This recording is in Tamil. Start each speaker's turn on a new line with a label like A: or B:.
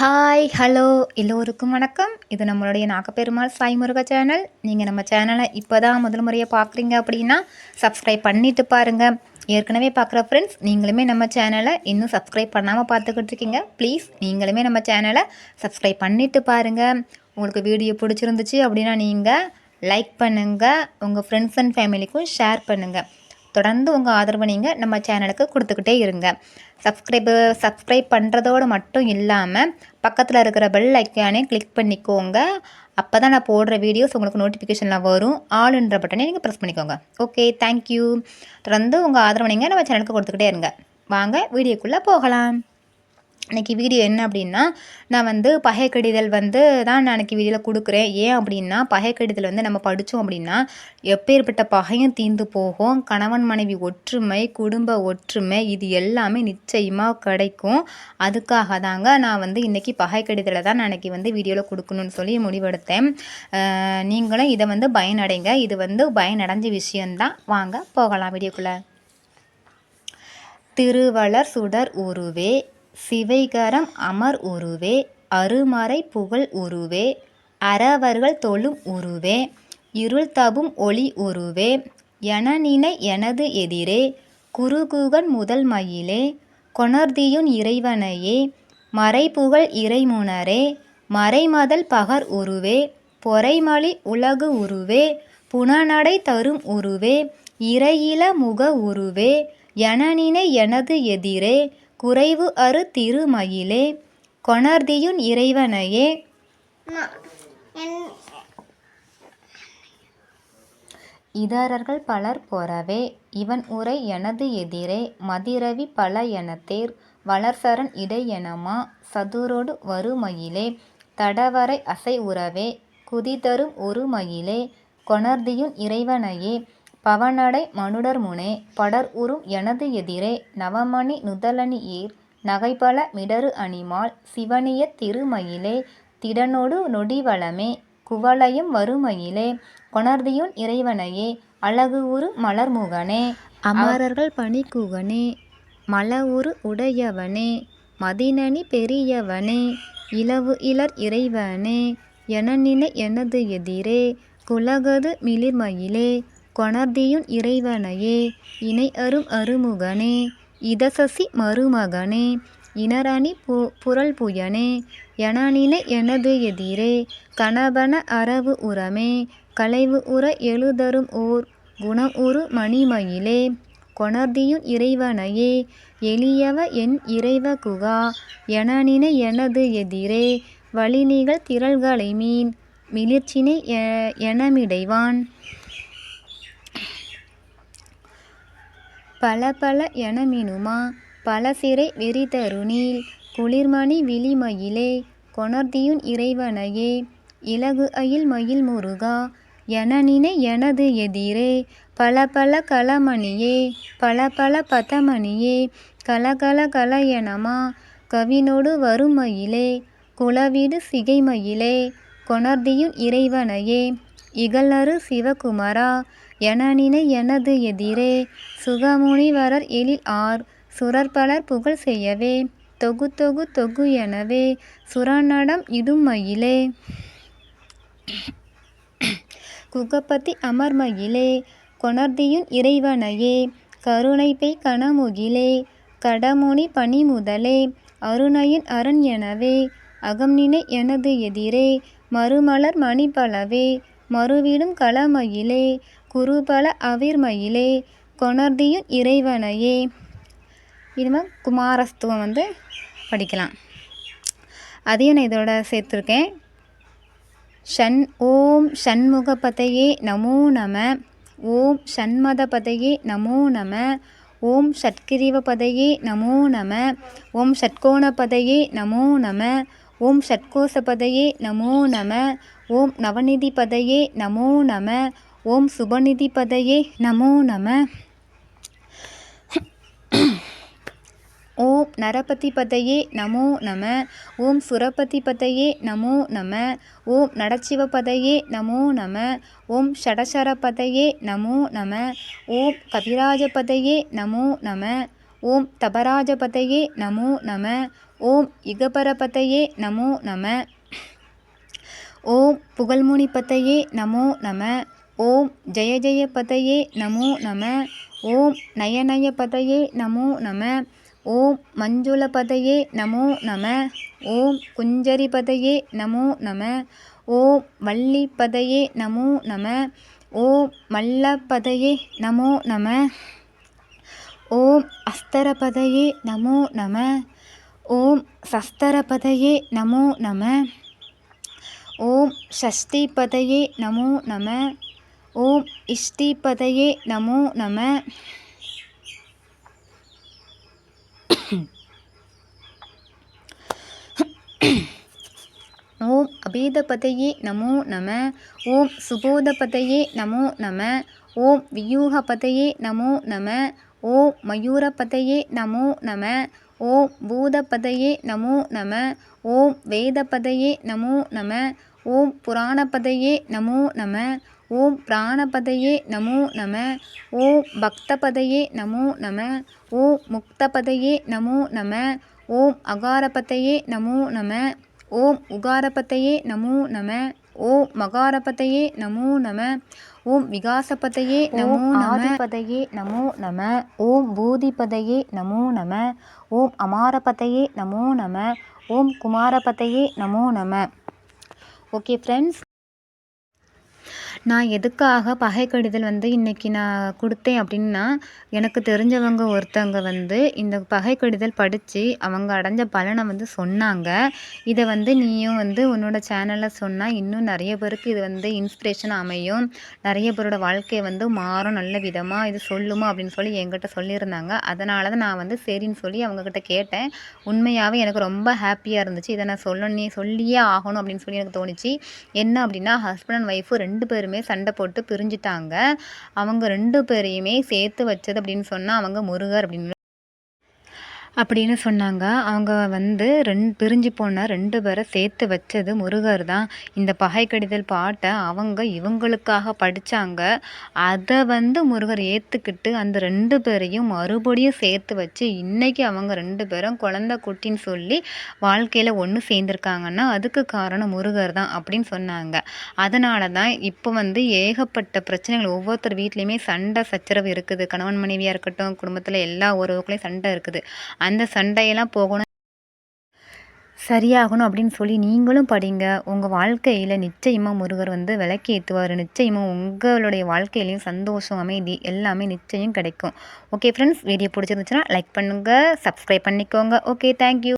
A: ஹாய் ஹலோ எல்லோருக்கும் வணக்கம். இது நம்மளுடைய நாகப்பெருமாள் சாய் முருகா சேனல். நீங்கள் நம்ம சேனலை இப்போ தான் முதல் முறையாக பார்க்குறீங்க அப்படின்னா சப்ஸ்கிரைப் பண்ணிட்டு பாருங்கள் ஏற்கனவே பார்க்குற ஃப்ரெண்ட்ஸ் நீங்களுமே நம்ம சேனலை இன்னும் சப்ஸ்கிரைப் பண்ணாமல் பார்த்துக்கிட்டு இருக்கீங்க. ப்ளீஸ் நீங்களுமே நம்ம சேனலை சப்ஸ்கிரைப் பண்ணிவிட்டு பாருங்கள் உங்களுக்கு வீடியோ பிடிச்சிருந்துச்சு அப்படின்னா நீங்கள் லைக் பண்ணுங்கள் உங்கள் ஃப்ரெண்ட்ஸ் அண்ட் ஃபேமிலிக்கும் ஷேர் பண்ணுங்கள் தொடர்ந்து உங்கள் ஆதரவு நீங்கள் நம்ம சேனலுக்கு கொடுத்துக்கிட்டே இருங்க. சப்ஸ்கிரைபு சப்ஸ்கிரைப் பண்ணுறதோடு மட்டும் இல்லாமல் பக்கத்தில் இருக்கிற பெல் ஐக்கானே கிளிக் பண்ணிக்கோங்க. அப்போ தான் நான் போடுற வீடியோஸ் உங்களுக்கு நோட்டிஃபிகேஷனில் வரும். ஆளுன்ற பட்டனே நீங்கள் ப்ரெஸ் பண்ணிக்கோங்க. ஓகே தேங்க்யூ தொடர்ந்து உங்கள் ஆதரவு நீங்கள் நம்ம சேனலுக்கு கொடுத்துக்கிட்டே இருங்க. வாங்க வீடியோக்குள்ளே போகலாம். இன்றைக்கி வீடியோ என்ன அப்படின்னா நான் வந்து பகை கடிதல் வந்து தான் நான் இன்றைக்கி வீடியோவில் கொடுக்குறேன். ஏன் அப்படின்னா பகை கடிதல் வந்து நம்ம படித்தோம் அப்படின்னா எப்பேற்பட்ட பகையும் தீர்ந்து போகும். கணவன் மனைவி ஒற்றுமை குடும்ப ஒற்றுமை இது எல்லாமே நிச்சயமாக கிடைக்கும். அதுக்காக தாங்க நான் வந்து இன்றைக்கி பகை கடிதலை தான் நான் இன்றைக்கி வந்து வீடியோவில் கொடுக்கணும்னு சொல்லி முடிவெடுத்தேன். நீங்களும் இதை வந்து பயனடைங்க. இது வந்து பயனடைஞ்ச விஷயந்தான் வாங்க போகலாம் வீடியோக்குள்ளே. திருவளர் சுடர் உருவே சிவைகரம் அமர் உருவே அருமறை புகழ் உருவே அறவர்கள் தொழும் உருவே இருள் தபும் ஒளி உருவே எனநினை எனது எதிரே குருகுகன் முதல் மயிலே கொணர்தியுன் இறைவனையே மறைப்புகழ் இறைமுனரே மறைமதல் பகர் உருவே பொறைமலி உலகு உருவே புனநடை தரும் உருவே இறையில முக உருவே எனனினை எனது எதிரே குறைவு அறு திருமயிலே கொணர்தியுன் இறைவனையே. இதரர்கள் பலர் பொறவே இவன் உரை எனது எதிரே மதிரவி பல எனத்தேர் வளர்சரண் இடை எனமா சதுரோடு வருமயிலே தடவரை அசை உறவே குதிதரும் ஒரு மயிலே கொணர்தியுன் இறைவனையே பவனடை மனுடர் முனே படர் உறும் எனது எதிரே நவமணி நுதலணி ஈர் நகைபல மிடறு அணிமால் சிவனிய திருமயிலே திடனொடு நொடிவளமே குவளையும் வறுமையிலே கொணர்தியுன் இறைவனையே அழகு உரு மலர்முகனே அமரர்கள் பணிக்குகனே மல உரு உடையவனே மதினனி பெரியவனே இலவு இலர் இறைவனே என எனது எதிரே குலகது மிளிர்மயிலே கொணர்தியுன் இறைவனையே இணை அரும் அருமுகனே இதசசி மருமகனே இனரணி பு புரள்புயனே எனநினை எனது எதிரே கணபன அரவு உரமே கலைவு உர எழுதரும் ஓர் குணம் உரு மணிமயிலே கொணர்தியுன் இறைவனையே எளியவ என் இறைவ குகா எனநினை எனது எதிரே வழிநிகழ் திரள்களை மீன் மிளிர்ச்சினை எனமிடைவான். பல பல எனமினுமா? பலசிறை வெறிதருநீல் குளிர்மணி விழிமயிலே கொணர்தியுன் இறைவனையே இலகு அயில் மயில் முருகா எனநினை எனது எதிரே பல பல களமணியே பல பல பதமணியே கலகல கல எனமா? கவினொடு வருமயிலே குலவிடு சிகைமயிலே கொணர்தியுன் இறைவனையே இகலறு சிவகுமரா எனநினை எனது எதிரே சுகமுனிவரர் எழில் ஆர் சுரர்பலர் புகழ் செய்யவே. தொகு தொகு தொகு எனவே சுரநடம் இடுமயிலே குகப்பதி அமர்மயிலே கொணர்தியுன் இறைவனையே. கருணை பெய் கணமுகிலே கடமுனி பனிமுதலே அருணையின் அரண் எனவே அகம்நினை எனது எதிரே. மறுமலர் மணிபலவே மறுவிடும் களமயிலே. குருபல அவிர்மயிலே கொணர்தியும் இறைவனையே. இனிமேல் குமாரஸ்துவம் வந்து படிக்கலாம். அதையும் நான் இதோட சேர்த்துருக்கேன். ஷண் ஓம் ஷண்முகபதையே நமோ நம. ஓம் ஷண்மதபதையே நமோ நம. ஓம் ஷட்கிரிவபதையே நமோ நம. ஓம் ஷட்கோணபதையே நமோ நம. ஓம் ஷட்கோசபதையே நமோ நம. ஓம் நவநிதிபதையே நமோ நம. ஓம் சுபநிதி பதையே நமோ நம. ஓம் நரபதி பதையே நமோ நம. ஓம் சுரபதி பதையே நமோ நம. ஓம் நடச்சிவ பதையே நமோ நம. ஓம் ஷடசர பதையே நமோ நம. ஓம் கபிராஜ பதையே நமோ நம. ஓம் தபராஜபதையே நமோ நம. ஓம் இகபரபதையே நமோ நம. ஓம் புகழ்முனிபதையே நமோ நம. ஓம் ஜெய ஜெய பதையே நமோ நம ஓம் நயநய பதையே நமோ நம ஓம் மஞ்சுள பதையே நமோ நம ஓம் குஞ்சரி பதையே நமோ நம ஓம் வள்ளி பதையே நமோ நம ஓம் மல்ல பதையே நமோ நம ஓம் அஸ்தரபதையே நமோ நம ஓம் சஸ்தரபதையே நமோ நம ஓம் ஷஷ்டிபதையே நமோ நம ஓம் இஷ்டிபதையே நமோ நம. ஓம் அபேதபதையே நமோ நம. ஓம் சுபோதபதையே நமோ நம. ஓம் வியூகபதையே நமோ நம. ஓம் மயூரபதையே நமோ நம. ஓம் பூதபதையே நமோ நம. ஓம் வேதபதையே நமோ நம. ஓம் புராணபதையே நமோ நம ஓம் பிராணபதையே நமோ நம ஓம் பக்தபதையே நமோ நம ஓம் முக்தபதையே நமோ நம ஓம் அகாரபதையே நமோ நம ஓம் உகாரபதையே நமோ நம ஓம் மகாரபதையே நமோ நம ஓம் விகாசபதையே நமோ ஆதிபதையே நமோ நம ஓம் பூதிபதையே நமோ நம ஓம் அமாரபதையே நமோ நம ஓம் குமாரபதையே நமோ நம ஓகே ஃப்ரெண்ட்ஸ் நான் எதுக்காக பகை கடிதல் வந்து இன்றைக்கி நான் கொடுத்தேன் அப்படின்னா எனக்கு தெரிஞ்சவங்க ஒருத்தவங்க வந்து இந்த பகை கடிதல் படித்து அவங்க அடைஞ்ச பலனை வந்து சொன்னாங்க. இதை வந்து நீயும் வந்து உன்னோட சேனலில் சொன்னால் இன்னும் நிறைய பேருக்கு இது வந்து இன்ஸ்பிரேஷன் அமையும். நிறைய பேரோட வாழ்க்கையை வந்து மாறும் நல்ல விதமாக இது சொல்லுமா அப்படின்னு சொல்லி என்கிட்ட சொல்லியிருந்தாங்க. அதனால தான் நான் வந்து சரின்னு சொல்லி அவங்கக்கிட்ட கேட்டேன். உண்மையாகவே எனக்கு ரொம்ப ஹாப்பியாக இருந்துச்சு. இதை நான் சொல்லணும் சொல்லியே ஆகணும் அப்படின்னு சொல்லி எனக்கு தோணுச்சு. என்ன அப்படின்னா ஹஸ்பண்ட் அண்ட் ஒய்ஃபு ரெண்டு பேருமே பேருமே சண்டை போட்டு பிரிஞ்சுட்டாங்க. அவங்க ரெண்டு பேரையுமே சேர்த்து வச்சது அப்படின்னு சொன்னால் அவங்க முருகர் அப்படின்னு அப்படின்னு சொன்னாங்க. அவங்க வந்து ரெண் பிரிஞ்சு போன ரெண்டு பேரை சேர்த்து வச்சது முருகர் தான். இந்த பகை கடிதல் பாட்டை அவங்க இவங்களுக்காக படித்தாங்க அதை வந்து முருகர் ஏற்றுக்கிட்டு அந்த ரெண்டு பேரையும் மறுபடியும் சேர்த்து வச்சு இன்றைக்கி அவங்க ரெண்டு பேரும் குழந்த குட்டின்னு சொல்லி வாழ்க்கையில் ஒன்று சேர்ந்துருக்காங்கன்னா அதுக்கு காரணம் முருகர் தான் அப்படின்னு சொன்னாங்க. அதனால தான் இப்போ வந்து ஏகப்பட்ட பிரச்சனைகள் ஒவ்வொருத்தர் வீட்லேயுமே சண்டை சச்சரவு இருக்குது. கணவன் மனைவியாக இருக்கட்டும் குடும்பத்தில் எல்லா உறவுகளையும் சண்டை இருக்குது. அந்த சண்டையெல்லாம் போகணும். சரியாகணும் அப்படின்னு சொல்லி நீங்களும் படிங்க. உங்கள் வாழ்க்கையில் நிச்சயமாக முருகர் வந்து விளக்கி ஏற்றுவார் நிச்சயமாக உங்களுடைய வாழ்க்கையிலையும் சந்தோஷம் அமைதி எல்லாமே நிச்சயம் கிடைக்கும். ஓகே ஃப்ரெண்ட்ஸ் வீடியோ பிடிச்சிருந்துச்சுன்னா லைக் பண்ணுங்கள் சப்ஸ்கிரைப் பண்ணிக்கோங்க. Okay thank you